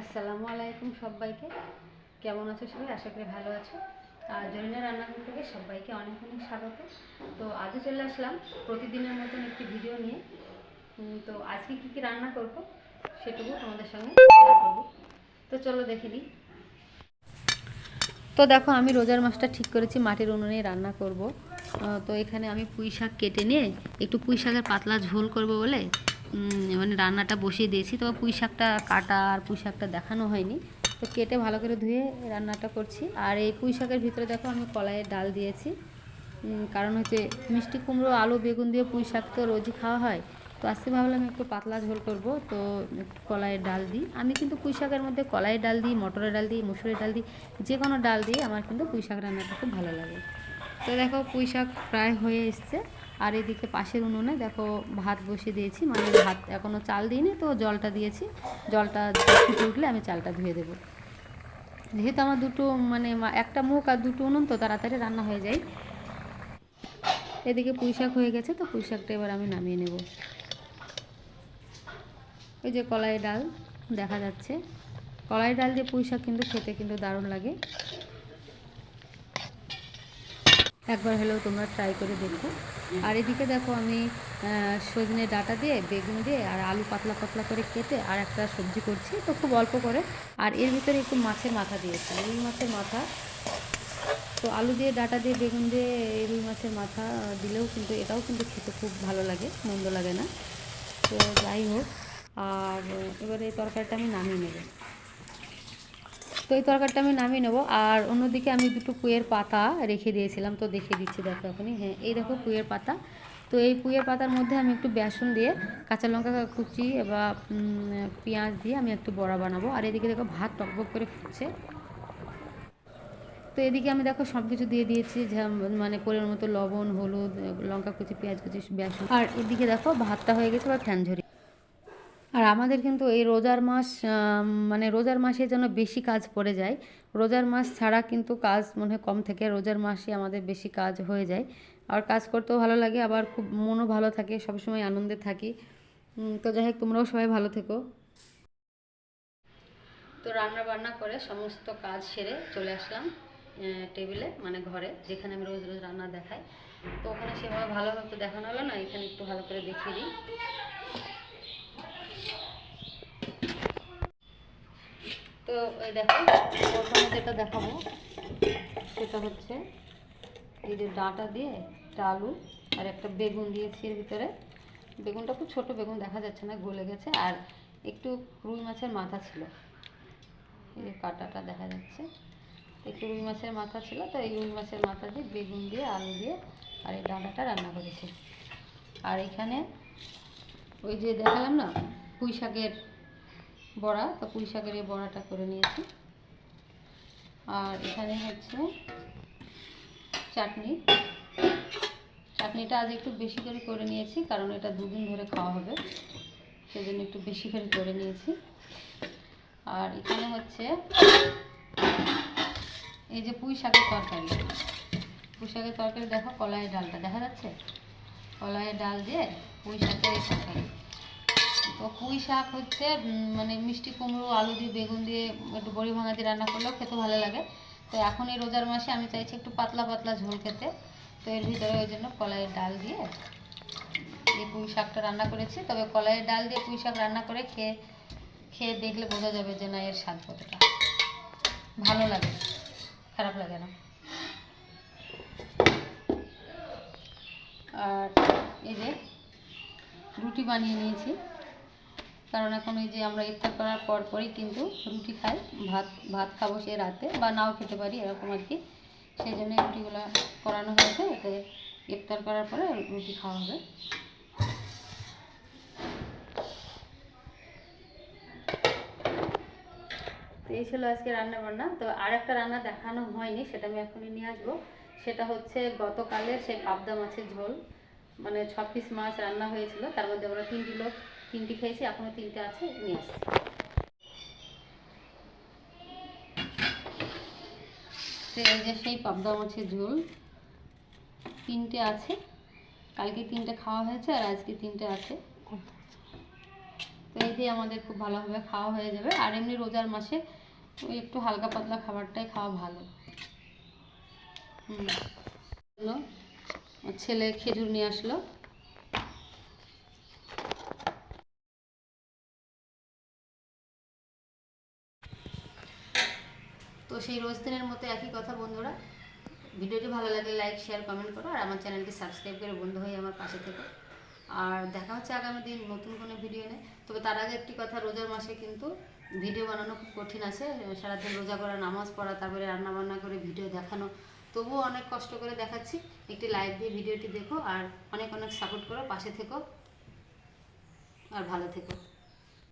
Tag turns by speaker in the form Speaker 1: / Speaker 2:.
Speaker 1: আসসালামু আলাইকুম সবাইকে। কেমন আছো সবাই? আশা করি ভালো আছো। আর জরিনা রান্নাঘর থেকে সবাইকে অনেক অনেক স্বাগত। তো আজও চলে আসলাম প্রতিদিনের মতন একটি ভিডিও নিয়ে। তো আজকে কী কী রান্না করব সেটুকু তোমাদের সঙ্গে করব। তো চলো দেখে নিই। তো দেখো, আমি রোজার মাছটা ঠিক করেছি, মাটির উনুনে রান্না করব। তো এখানে আমি পুঁই শাক কেটে নিয়ে একটু পুঁই শাকের পাতলা ঝোল করব বলে মানে রান্নাটা বসিয়ে দিয়েছি। তবে পুঁই শাকটা কাটা আর পুঁই শাকটা দেখানো হয়নি। তো কেটে ভালো করে ধুয়ে রান্নাটা করছি। আর এই পুঁই শাকের ভিতরে দেখো আমি কলাইয়ের ডাল দিয়েছি। কারণ হচ্ছে মিষ্টি কুমড়ো, আলু, বেগুন দিয়ে পুঁই শাক তো রোজই খাওয়া হয়। তো আজকে ভাবলাম একটু পাতলা ঝোল করব, তো কলাইয়ের ডাল দিই। আমি কিন্তু পুঁই শাকের মধ্যে কলাইয়ের ডাল দিই, মটরের ডাল দিই, মুসুরের ডাল দিই, যে কোনো ডাল দিয়ে আমার কিন্তু পুঁই শাক রান্নাটা খুব ভালো লাগে। তো দেখো পুঁই শাক প্রায় হয়ে এসছে। আর এদিকে পাশের উনুনে দেখো ভাত বসিয়ে দিয়েছি মানে ভাত এখনও চাল দিইনি তো জলটা দিয়েছি। জলটা ফুটে উঠলে আমি চালটা ধুয়ে দেবো। যেহেতু আমার দুটো মানে একটা মুখ আর দুটো উনুন তো তাড়াতাড়ি রান্না হয়ে যায়। এদিকে পুঁই শাক হয়ে গেছে তো পুঁই শাকটা এবার আমি নামিয়ে নেব। ওই যে কলাই ডাল দেখা যাচ্ছে। কলাই ডাল দিয়ে পুঁই শাক কিন্তু খেতে কিন্তু দারুণ লাগে। একবার হলেও তোমরা ট্রাই করে দেখো। আর এদিকে দেখো আমি সজনে ডাঁটা দিয়ে, বেগুন দিয়ে আর আলু পাতলা পাতলা করে কেটে আর একটা সবজি করছি, তো খুব অল্প করে। আর এর ভিতরে একটু মাছের মাথা দিয়েছি, রুই মাছের মাথা। তো আলু দিয়ে, ডাঁটা দিয়ে, বেগুন দিয়ে রুই মাছের মাথা দিলেও কিন্তু, এটাও কিন্তু খেতে খুব ভালো লাগে, মন্দ লাগে না। তো যাই হোক, আর এবারে এই তরকারিটা আমি নামিয়ে নেব। তো এই তরকারিটা আমি নামিয়ে নেব। আর অন্যদিকে আমি দুটো পুঁয়ের পাতা রেখে দিয়েছিলাম, তো দেখে দিচ্ছি দেখো এখনই। হ্যাঁ এই দেখো পুঁয়ের পাতা। তো এই পুঁয়ের পাতার মধ্যে আমি একটু বেসন দিয়ে কাঁচা লঙ্কা কুচি বা পেঁয়াজ দিয়ে আমি একটু বড়া বানাবো। আর এদিকে দেখো ভাত টকবক করে ফুটছে। তো এদিকে আমি দেখো সব কিছু দিয়ে দিয়েছি মানে পরিমাণ মতো লবণ, হলুদ, লঙ্কা কুচি, পেঁয়াজ কুচি, বেসন। আর এদিকে দেখো ভাতটা হয়ে গেছে বা ফ্যান আর আমাদের কিন্তু এই রোজার মাস মানে রোজার মাসে যেন বেশি কাজ পড়ে যায়। রোজার মাস ছাড়া কিন্তু কাজ মনে হয় কম থেকে, রোজার মাসে আমাদের বেশি কাজ হয়ে যায়। আর কাজ করতেও ভালো লাগে, আবার খুব মনও ভালো থাকে, সবসময় আনন্দে থাকি। তো যাই হোক, তোমরাও সবাই ভালো থেকো। তো রান্না বান্না করে সমস্ত কাজ সেরে চলে আসলাম টেবিলে মানে ঘরে, যেখানে আমি রোজ রোজ রান্না দেখাই। তো ওখানে সেভাবে ভালোভাবে তো দেখানো হলো না, এখানে একটু ভালো করে দেখিয়ে দিই। তো দেখো, প্রথমে যেটা দেখাবো, সেটা হচ্ছে এই যে ডাঁটা দিয়ে একটা আলু আর একটা বেগুন দিয়েছি এর ভিতরে। বেগুনটা খুব ছোট বেগুন, দেখা যাচ্ছে না, গলে গেছে। আর একটু রুই মাছের মাথা ছিল। এই যে কাঁটাটা দেখা যাচ্ছে। একটু রুই মাছের মাথা ছিল, তো এই রুই মাছের মাথা দিয়ে বেগুন দিয়ে, আলু দিয়ে আর এই ডাঁটাটা রান্না করেছি। আর এখানে ওই যে দেখালাম না, পুঁই শাকের বড়া, তো পুঁই শাকের এই বড়াটা করে নিয়েছি। আর এখানে হচ্ছে চাটনি। চাটনিটা আজ একটু বেশি করে করে নিয়েছি, কারণ এটা দুদিন ধরে খাওয়া হবে। সেজন্য একটু বেশি করে করে নিয়েছি। আর এখানে হচ্ছে এই যে পুঁই শাকের তরকারি। পুঁই শাকের তরকারি দেখো, কলাইয়ের ডালটা, দেখা যাচ্ছে? কলাইয়ের ডাল দিয়ে পুঁই শাকের তরকারি। তো পুঁই শাক হচ্ছে মানে মিষ্টি কুমড়ো, আলু দিয়ে, বেগুন দিয়ে একটু বড়ি ভাঙা দিয়ে রান্না করলেও খেতে ভালো লাগে। তো এখন এই রোজার মাসে আমি চাইছি একটু পাতলা পাতলা ঝোল খেতে। তো এর ভিতরে ওই জন্য কলাইয়ের ডাল দিয়ে এই পুঁই শাকটা রান্না করেছি। তবে কলাইয়ের ডাল দিয়ে পুঁই শাক রান্না করে খেয়ে খেয়ে দেখলে বোঝা যাবে যে না, এর স্বাদ কতটা। ভালো লাগে, খারাপ লাগে না। আর এই যে রুটি বানিয়ে নিয়েছি। কারণ এখন ওই যে আমরা ইফতার করার পর পরই কিন্তু রুটি খাই, ভাত ভাত খাব সে রাতে বা নাও খেতে পারি এরকম আর কি। সেই জন্য রুটিগুলো করানো হয়েছে, এতে ইফতার করার পরে রুটি খাওয়া হবে। এই ছিল আজকে রান্না বান্না তো আর একটা রান্না দেখানো হয়নি, সেটা আমি এখনই নিয়ে আসব। সেটা হচ্ছে গতকালের সেই পাবদা মাছের ঝোল। মানে ছ পিস মাছ রান্না হয়েছিল, তার মধ্যে আমরা তিনটি লোক তিনটি খেয়েছি, এখনও তিনটে আছে, নিয়ে আসছি। এই যে সেই পাবদা মাছের ঝোল। তিনটে আছে, কালকে তিনটে খাওয়া হয়েছে আর আজকে তিনটে আছে। তো দিয়ে আমাদের খুব ভালোভাবে খাওয়া হয়ে যাবে। আর এমনি রোজার মাসে ওই একটু হালকা পাতলা খাবারটাই খাওয়া ভালো। হুম। ছেলে খেজুর নিয়ে আসলো। তো সেই রোজ দিনের মতো একই কথা বন্ধুরা। ভিডিওটি ভালো লাগলে লাইক শেয়ার কমেন্ট করো আর আমার চ্যানেলটি সাবস্ক্রাইব করে বন্ধু হয়ে আমার পাশে থেকো। আর দেখা হচ্ছে আগামী দিন নতুন কোনো ভিডিও নেই তবে তার আগে একটি কথা, রোজার মাসে কিন্তু ভিডিও বানানো খুব কঠিন আছে। সারাদিন রোজা করা নামাজ পড়া, তারপরে রান্না বান্না করে ভিডিও দেখানো। তবুও অনেক কষ্ট করে দেখাচ্ছি। একটি লাইক দিয়ে ভিডিওটি দেখো আর অনেক অনেক সাপোর্ট করো, পাশে থেকো। আর ভালো থেকো।